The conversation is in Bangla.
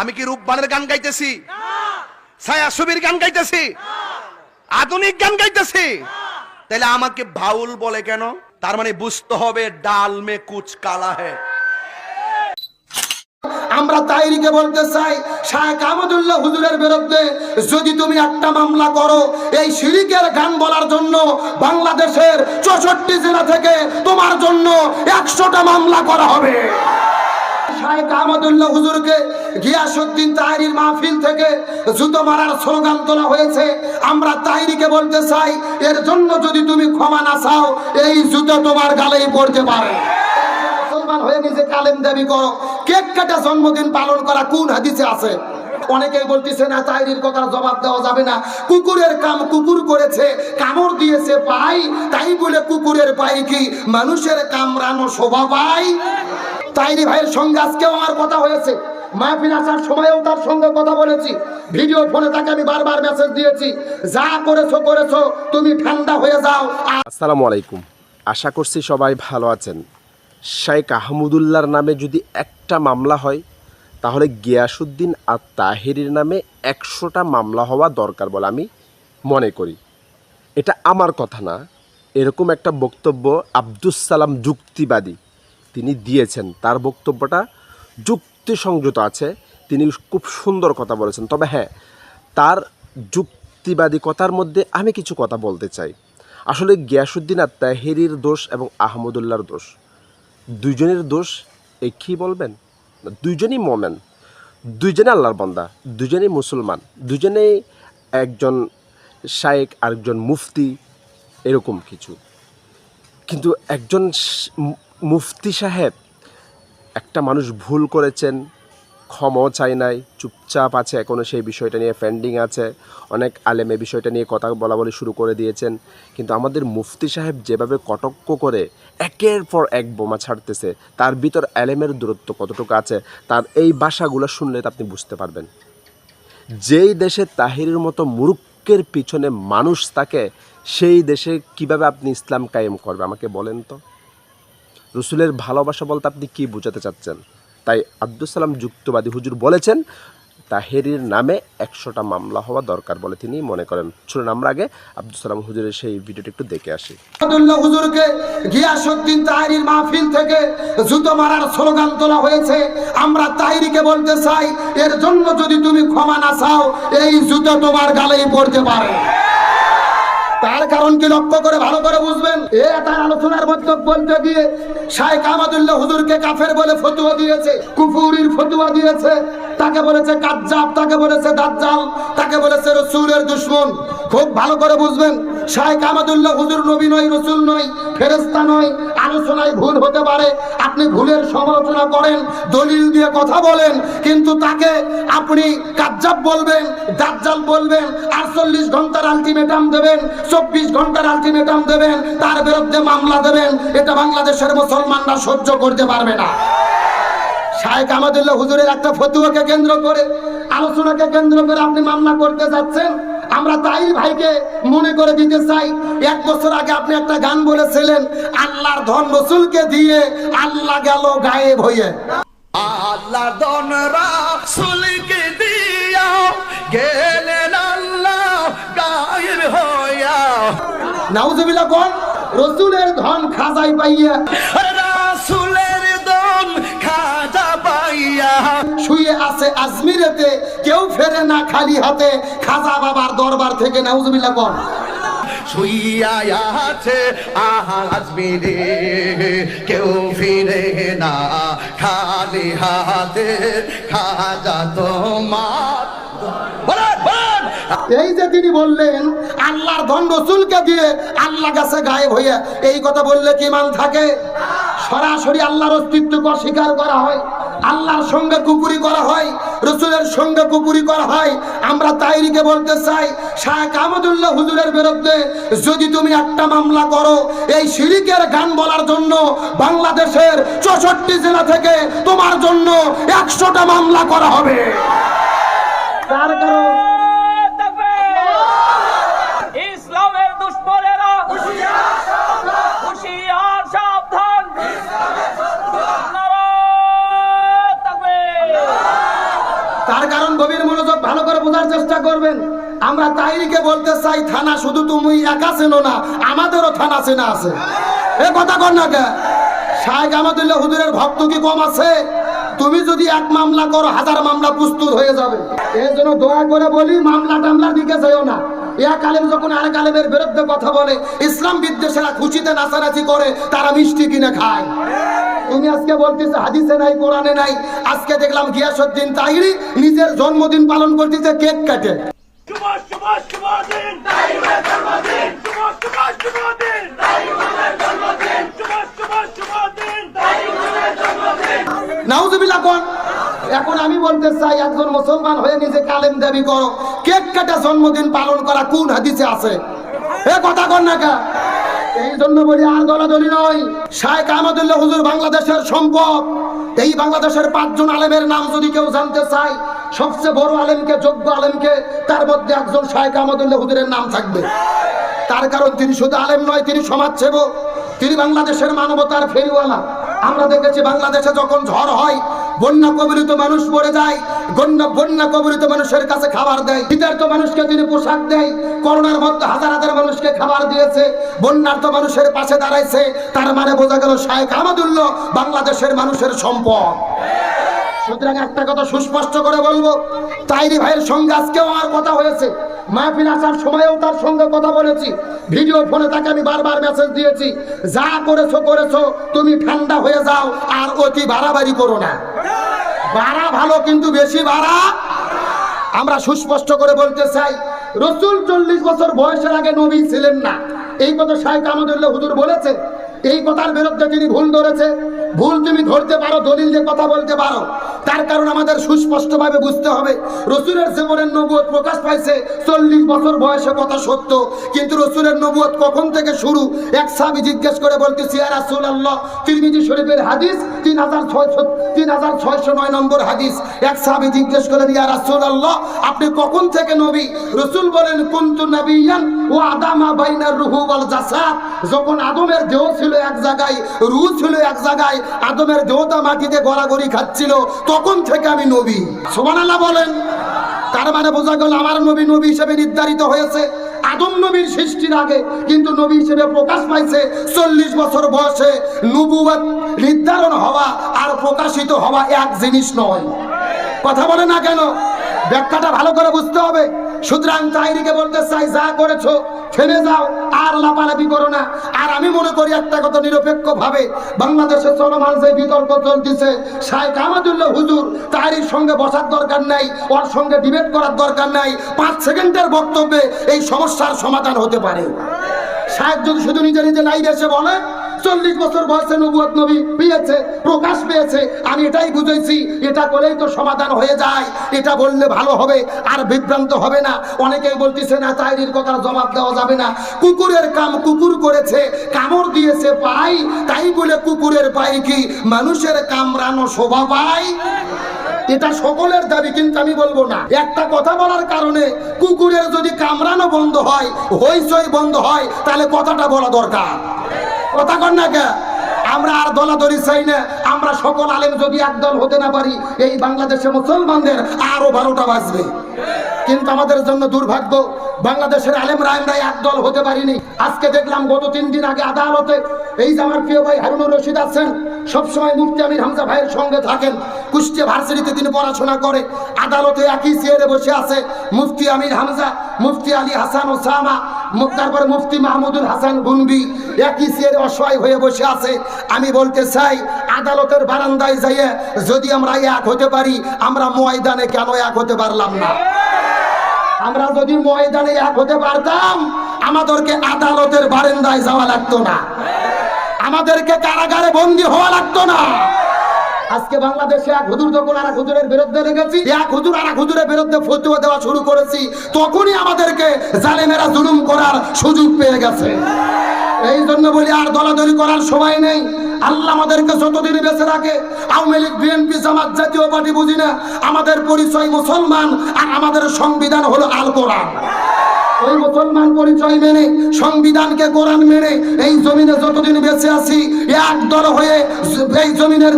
আমি কি রূপবানের গান গাইতেছি? ছায়া ছবির গান গাইতেছি? আধুনিক গান গাইতেছি? তাহলে আমাকে ভাউল বলে কেন? তার মানে বুঝতে হবে ডাল মে কুচ কালা হ্যায় আমরা তাইরিকে বলতে চাই শাহেখ আহমদুল্লাহ হুজুরের বিরুদ্ধে যদি তুমি একটা মামলা করো, এই শিরিকের গান বলার জন্য বাংলাদেশের চৌষট্টি জেলা থেকে তোমার জন্য একশোটা মামলা করা হবে। শাহেখ আহমদুল্লাহ হুজুরকে গিয়াসুদ্দিন মাহফিল থেকে জুতো মারার স্লোগান তোলা হয়েছে। আমরা তাহিরিকে বলতে চাই, এর জন্য যদি তুমি ক্ষমা না চাও, এই জুতো তোমার গালেই পড়তে পারে। মুসলমান হয়ে নিজে কালেম দাবি করো। কেক কাটা জন্মদিন পালন করা কোন হাদিসে আছে? অনেকেই বলতেছে, না তাইরির কথা জবাব দেওয়া যাবে না। কুকুরের কাম কুকুর করেছে, কামড় দিয়েছে পাই, তাই বলে কুকুরের পাই কি? মানুষের কামড়ানো শোভা পাই? তাইরি ভাইয়ের সঙ্গে আজকেও আমার কথা হয়েছে। মাহফিল আসার সময়ও তার সঙ্গে কথা বলেছি। ভিডিও ফোনে তাকে আমি বারবার মেসেজ দিয়েছি। যা করেছ করেছ, তুমি ঠান্ডা হয়ে যাও। আসসালামু আলাইকুম। আশা করছি সবাই ভালো আছেন। শেখ আহমদুল্লাহর নামে যদি একটা মামলা হয়, তাহলে গিয়াসুদ্দিন আর তাহেরির নামে একশোটা মামলা হওয়া দরকার বলে আমি মনে করি। এটা আমার কথা না, এরকম একটা বক্তব্য আব্দুস সালাম যুক্তিবাদী তিনি দিয়েছেন। তার বক্তব্যটা যুক্তিসংযত আছে। তিনি খুব সুন্দর কথা বলেছেন। তবে হ্যাঁ তার যুক্তিবাদী কথার মধ্যে আমি কিছু কথা বলতে চাই। আসলে গিয়াসুদ্দিন আর তাহেরির দোষ এবং আহমদুল্লাহর দোষ। দুইজনের দোষ এ কী বলবেন দুইজনই মোমেন। দুইজনে আল্লাহর বন্দা দুজনেই মুসলমান দুজনেই একজন শায়েক, আরেকজন মুফতি, এরকম কিছু। কিন্তু একজন মুফতি সাহেব একটা মানুষ ভুল করেছেন, ক্ষমাও চাই নাই, চুপচাপ আছে এখনও সেই বিষয়টা নিয়ে ফ্যান্ডিং আছে, অনেক আলেমে বিষয়টা নিয়ে কথা বলা বলি শুরু করে দিয়েছেন। কিন্তু আমাদের মুফতি সাহেব যেভাবে কটক্ক করে একের পর এক বোমা ছাড়তেছে, তার ভিতর আলেমের দূরত্ব কতটুকু আছে, তার এই ভাষাগুলো শুনলে আপনি বুঝতে পারবেন। যেই দেশে তাহিরের মতো মুরুক্কের পিছনে মানুষ তাকে সেই দেশে কীভাবে আপনি ইসলাম কায়েম করবে, আমাকে বলেন তো? রসুলের ভালোবাসা বলতে আপনি কি বোঝাতে চাচ্ছেন? তাই আব্দুল সালাম যুক্তবাদী হুজুর বলেছেন, তাহেরির নামে একশোটা মামলা হওয়া দরকার বলে তিনি মনে করেন। চলুন আমরা আগে আব্দুল সালাম হুজুরের সেই ভিডিওটি একটু দেখে আসি। হুজুরকে গিয়াসুদ্দিন তাহিরির মাহফিল থেকে জুতো মারার স্লোগান তোলা হয়েছে। আমরা তাহিরিকে বলতে চাই, এর জন্য যদি তুমি ক্ষমা না চাও, এই জুতো তোমার গালেই পড়তে পারে। তার কারণ কি লক্ষ্য করে ভালো করে বুঝবেন। এ তার আলোচনার মধ্যে বলতে গিয়ে শায়েখ আহমদুল্লাহ হুজুরকে কাফের বলে ফতুয়া দিয়েছে, কুফুরির ফতুয়া দিয়েছে। তাকে বলেছে কাজ্জাব, তাকে বলেছে দাজ্জাল, তাকে বলেছে রসুলের দুশ্মন। খুব ভালো করে বুঝবেন শাহেখ আহমদুল্লাহ হুজুর নবী নয়, রসুল নয় ফেরেস্তা নয়, আলোচনায় ভুল হতে পারে, আপনি ভুলের সমালোচনা করেন, দলিল দিয়ে কথা বলেন, কিন্তু তাকে আপনি কাজ্জাব বলবেন, দাজ্জাল বলবেন, আটচল্লিশ ঘণ্টার আলটিমেটাম দেবেন, চব্বিশ ঘণ্টার আলটিমেটাম দেবেন, তার বিরুদ্ধে মামলা দেবেন, এটা বাংলাদেশের মুসলমানরা সহ্য করতে পারবে না। শাহেখ আহমদুল্লাহ হুজুরের একটা ফতুয়াকে কেন্দ্র করে, আলোচনাকে কেন্দ্র করে আপনি মামলা করতে যাচ্ছেন আমরা তাই ভাইকে মনে করে দিতে চাই এক বছর আগে আপনি একটা গান বলেছিলেন আল্লাহর ধন রসুলকে দিয়ে আল্লাহ গেল গায়েব হয়ে। আল্লাহ দন রাসূলকে দিয়া গেলেন আল্লাহ গায়ের হইয়া। নাউজুবিল্লাহ কোন? রসুলের ধন খাজাই পাইয়া। রাসূলের দন খাজা পাইয়া। শুয়ে আছে আজমিরেতে কেউ ফেরে না খালি হাতে। খাজা বাবার দরবার থেকে নাউজুবিল্লাহ কোন। শুইয়া আছে আজমিরে কেউ ফিরে না খালি হাতে। খাজা তোমার। এই যে তিনি বললেন আল্লাহর ধন রসুলকে দিয়ে আল্লাহ কাছে গায়েব হইয়া এই কথা বললে কি মান থাকে? সরাসরি আল্লাহর অস্তিত্বকে অস্বীকার করা হয়। আল্লাহর সঙ্গে কুকুরি করা হয়, রসুলের সঙ্গে কুকুরি করা হয়। আমরা তাইরিকে বলতে চাই শাহেখ আহমদুল্লাহ হুজুরের বিরুদ্ধে যদি তুমি একটা মামলা করো, এই শিরিকের গান বলার জন্য বাংলাদেশের চৌষট্টি জেলা থেকে তোমার জন্য একশোটা মামলা করা হবে। তার কারণ করে বোঝার চেষ্টা করবেন। আমরা তাইরিকে বলতে চাই, থানা শুধু তুমি একা চেনো না, আমাদেরও থানা চেনা আছে। এ কথা কর না কে? শাহেখ আহমদুল্লাহ হুজুরের ভক্ত কি কম আছে? তুমি যদি এক মামলা করো, হাজার মামলা প্রস্তুত হয়ে যাবে। এর জন্য দয়া করে বলি মামলা টামলার দিকে যেও না। এক আলেম যখন আরেক আলেমের বিরুদ্ধে কথা বলে ইসলাম বিদ্বেষেরা খুশিতে নাচানাচি করে তারা মিষ্টি কিনে খায়। তুমি আজকে বলতেছে হাদিসে নাই কোরআনে নাই। আজকে দেখলাম গিয়াসউদ্দিন তাহিরি নিজের জন্মদিন পালন করতেছে কেক কাটে। নাউজুবিল্লাহ কোন? এখন আমি বলতে চাই একজন মুসলমান হয়ে নিজে কালেম দাবি করো। কেক কাটা জন্মদিন পালন করা কোন হাদিসে আছে? এ কথা কর না কা? এই জন্য বলি, আর দলাদলি নয়। শাহেখ আহমদুল্লাহ হুজুর বাংলাদেশের সম্পদ। এই বাংলাদেশের পাঁচজন আলেমের নাম যদি কেউ জানতে চায়, সবচেয়ে বড় আলেমকে, যোগ্য আলেমকে, তার মধ্যে একজন শাহেখ আহমদুল্লাহ হুজুরের নাম থাকবে। তার কারণ তিনি শুধু আলেম নয়, তিনি সমাজসেবক। তিনি বাংলাদেশের মানবতার ফেরিওয়ালা আমরা দেখেছি বাংলাদেশে যখন ঝড় হয় বন্যা কবলিত মানুষ পড়ে যায় বন্যা বন্যা কবলিত মানুষের কাছে খাবার দেয়। শীতার্থ মানুষকে তিনি পোশাক দেয়, করোনার মধ্যে হাজার হাজার মানুষকে খাবার দিয়েছে বন্যার্থ মানুষের পাশে দাঁড়াইছে, তার মানে বোঝা গেল শাহেখ আহমদুল্লাহ বাংলাদেশের মানুষের সম্পদ। সুতরাং একটা কথা সুস্পষ্ট করে বলব, তাইরি ভাইয়ের সঙ্গে আজকেও আমার কথা হয়েছে। মাহফিল আসার সময়ও তার সঙ্গে কথা বলেছি। ভিডিও ফোনে তাকে আমি বারবার মেসেজ দিয়েছি, যা করেছ করেছ, তুমি ঠান্ডা হয়ে যাও, আর অতি বাড়াবাড়ি করো না। বাড়া ভালো, কিন্তু বেশি বাড়া আমরা সুস্পষ্ট করে বলতে চাই, রসুল চল্লিশ বছর বয়সের আগে নবী ছিলেন না। এই কথা শাহেখ আহমদুল্লাহ হুজুর বলেছে, এই কথার বিরুদ্ধে তিনি ভুল ধরেছে। ভুল তুমি ধরতে পারো, দলিল দিয়ে কথা বলতে পারো। তার কারণ আমাদের সুস্পষ্টভাবে বুঝতে হবে, রসুলের জীবনের নবুয়ত প্রকাশ পাইছে চল্লিশ বছর বয়সে কথা সত্য, কিন্তু রসুলের নবুয়ত কখন থেকে শুরু? এক সাবি জিজ্ঞেস করে বলতেছি আর রাসুল আল্লাহ তিরমিজি শরীফের হাদিস যখন আদমের দেহ ছিল এক জায়গায়, রুহ ছিল এক জায়গায়, আদমের দেহটা মাটিতে গড়াগড়ি খাচ্ছিল, তখন থেকে আমি নবী। সুবহানাল্লাহ বলেন। তার মানে বোঝা গেল, আমার নবী নবী হিসেবে নির্ধারিত হয়েছে। আদম নবীর সৃষ্টির আগে কিন্তু নবী হিসেবে প্রকাশ পাইছে চল্লিশ বছর বয়সে নবুয়াত নির্ধারণ হওয়া আর প্রকাশিত হওয়া এক জিনিস নয়। কথা বলে না কেন? ব্যাখ্যাটা ভালো করে বুঝতে হবে। সুতরাং তাইরিকে বলতে চাই, যা করেছ, থেমে যাও। আর লাপালাপি করো না। আর আমি মনে করি একটা কথা নিরপেক্ষ ভাবে বাংলাদেশের চলমান যে বিতর্ক চলতেছে শাহেখ আহমদুল্লাহ হুজুর তার সঙ্গে বসার দরকার নাই, ওর সঙ্গে ডিবেট করার দরকার নাই, পাঁচ সেকেন্ডের বক্তব্যে এই সমস্যার সমাধান হতে পারে। শাহেখ যদি শুধু নিজে নিজে নাই এসে বলে চল্লিশ বছর বয়সে নবুয়ত নবী পেয়েছে, প্রকাশ পেয়েছে। আমি এটাই বুঝেছি, এটা করেই তো সমাধান হয়ে যায়। এটা বললে ভালো হবে, আর বিভ্রান্ত হবে না। অনেকেই বলতেছে, না, তাইরির কথার জবাব দেওয়া যাবে না। কুকুরের কাম কুকুর করেছে, কামড় দিয়েছে পাই, তাই বলে কুকুরের পাই কি? মানুষের কামড়ানো শোভা পায় এটা সকলের দাবি, কিন্তু আমি বলব না। একটা কথা বলার কারণে কুকুরের যদি কামড়ানো বন্ধ হয়, হইচই বন্ধ হয়, তাহলে কথাটা বলা দরকার। কথা কর না কে? আমরা আর দলাদলি চাই না। আমরা সকল আলেম যদি একদল হতে না পারি, এই বাংলাদেশে মুসলমানদের আরও বারোটা বাজবে। কিন্তু আমাদের জন্য দুর্ভাগ্য, বাংলাদেশের আলেমরা আমরা একদল হতে পারিনি। আজকে দেখলাম গত তিন দিন আগে আদালতে, এই যে আমার প্রিয় ভাই হারুনুর রশিদ আছেন, সবসময় মুফতি আমির হামজা ভাইয়ের সঙ্গে থাকেন। কুষ্টিয়া ভার্সিটিতে তিনি পড়াশোনা করে, আদালতে একই চেয়ারে বসে আছে মুফতি আমির হামজা, মুফতি আলী হাসান ওসামা তারপরে মুফতি মাহমুদুল হাসান গুনবি একই চেয়ারে অসহায় হয়ে বসে আছে। আমি বলতে চাই, আদালতের বারান্দায় যাইয়ে যদি আমরা এক হতে পারি, আমরা ময়দানে কেন এক হতে পারলাম না? আমরা যদি ময়দানে এক হতে পারতাম, আমাদেরকে আদালতের বারান্দায় যাওয়া লাগতো না। আমাদেরকে কারাগারে বন্দী হওয়া লাগতো না। আজকে বাংলাদেশে এক হুজুর যখন আর হুজুরের বিরুদ্ধে লেগেছি, এক হুজুর আর হুজুরের বিরুদ্ধে ফতুয়া দেওয়া শুরু করেছি, তখনই আমাদেরকে জালেমেরা জুলুম করার সুযোগ পেয়ে গেছে। এই জন্য বলি, আর দলাদলি করার সময় নেই। আল্লাহ আমাদেরকে যতদিন বেঁচে রাখে, আওয়ামী লীগ, বিএনপি, জামাত জাতীয় পার্টি বুঝি না, আমাদের পরিচয় মুসলমান আর আমাদের সংবিধান হলো আল কোরআন। ওই মুসলমান পরিচয় মেনে, সংবিধানকে কোরআন মেনে, এই জমিনে যতদিন বেঁচে আছি, এক দল হয়ে এই জমিনের